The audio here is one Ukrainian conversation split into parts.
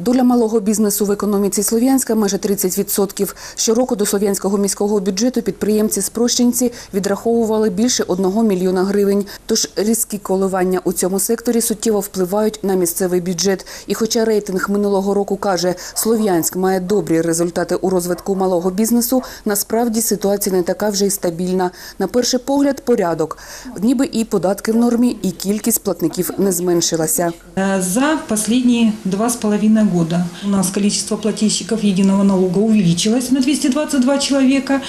Доля малого бізнесу в економіці Слов'янська майже 30%. Щороку до слов'янського міського бюджету підприємці-спрощенці відраховували більше 1 мільйона гривень. Тож різкі коливання у цьому секторі суттєво впливають на місцевий бюджет. І хоча рейтинг минулого року каже, Слов'янськ має добрі результати у розвитку малого бізнесу, насправді ситуація не така вже й стабільна. На перший погляд порядок. Ніби і податки в нормі, і кількість платників не зменшилася. Э, За два с половиной года у нас количество плательщиков единого налога увеличилось на 222 человека,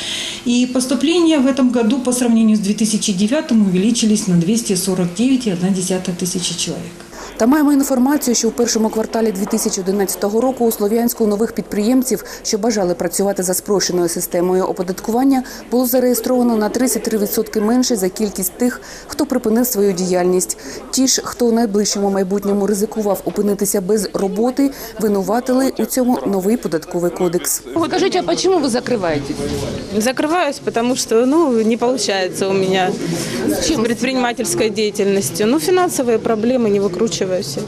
и поступления в этом году по сравнению с 2009 увеличились на 249,1 тысячи человек. Та маємо інформацію, що у першому кварталі 2011 року у Слов'янську нових підприємців, що бажали працювати за спрощеною системою оподаткування, було зареєстровано на 33% менше за кількість тих, хто припинив свою діяльність. Ті ж, хто у найближчому майбутньому ризикував опинитися без роботи, винуватили у цьому новий податковий кодекс. Скажите, а почему вы закрываетесь? Закрываюсь, потому что ну, не получается у меня с предпринимательской деятельностью. Ну, финансовые проблемы, не выкручиваюсь.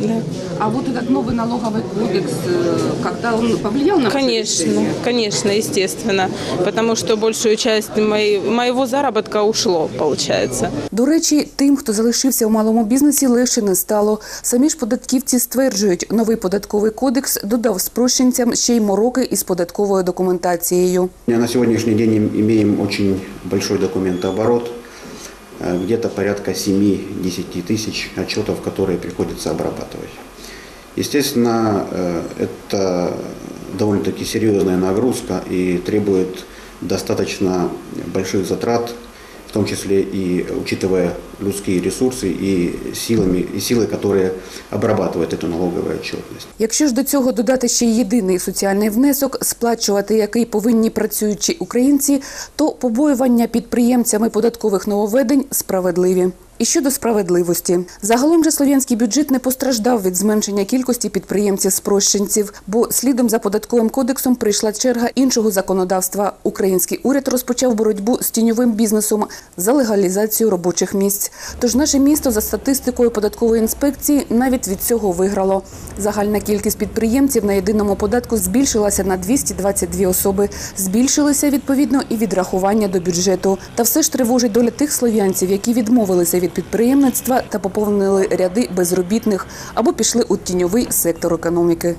Да. А вот этот новый налоговый кодекс, э, когда он повлиял на вашу Конечно, жизнь? конечно, естественно. Потому что большую часть моей, моего заработка ушло, получается. До речі, тим, хто залишився у малому бізнесі, легше не стало. Самі ж податківці стверджують, новий податковий кодекс додав спрощенцям ще й мороки із податковою документацією. На сегодняшний день им- имеем очень большой документооборот, э, Где-то порядка 7-10 тысяч отчетов, которые приходится обрабатывать. Естественно, э, это довольно-таки серьезная нагрузка и требует достаточно больших затрат, в том числе и учитывая людские ресурсы и, силами, и силы, которые обрабатывают эту налоговую отчетность. Якщо ж до цього додати ще й єдиний соціальний внесок, сплачувати який повинні працюючі українці, то побоювання підприємцями податкових нововведень справедливі. І щодо справедливості, загалом же слов'янський бюджет не постраждав від зменшення кількості підприємців-спрощенців, бо слідом за податковим кодексом прийшла черга іншого законодавства. Український уряд розпочав боротьбу з тіньовим бізнесом за легалізацію робочих місць. Тож наше місто за статистикою податкової інспекції навіть від цього виграло. Загальна кількість підприємців на єдиному податку збільшилася на 222 особи. Збільшилися відповідно і відрахування до бюджету. Та все ж тривожить доля тих слов'янців, які відмовилися від підприємництва та поповнили ряди безробітних або пішли у тіньовий сектор економіки.